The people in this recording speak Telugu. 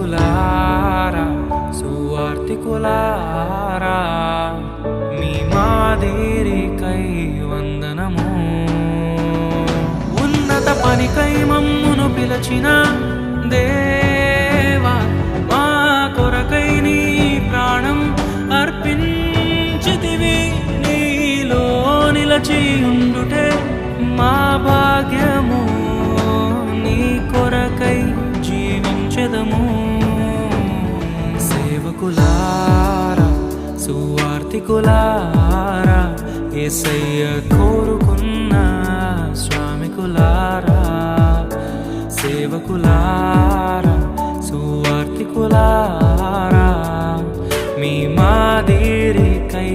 సేవకులారా సువార్తికులారా మీ మాదేరికై వందనము. ఉన్నత పనికై మమ్మును పిలచిన దేవా మా కొరకై నీ ప్రాణం అర్పించితివి. నీలో నిలచి ఉండుటే సేవకులారా సువార్తికులారా ఏసయ్య కోరుకున్న స్వామికులారా సేవకులారా సువార్తికులారా మీ మాదిరికై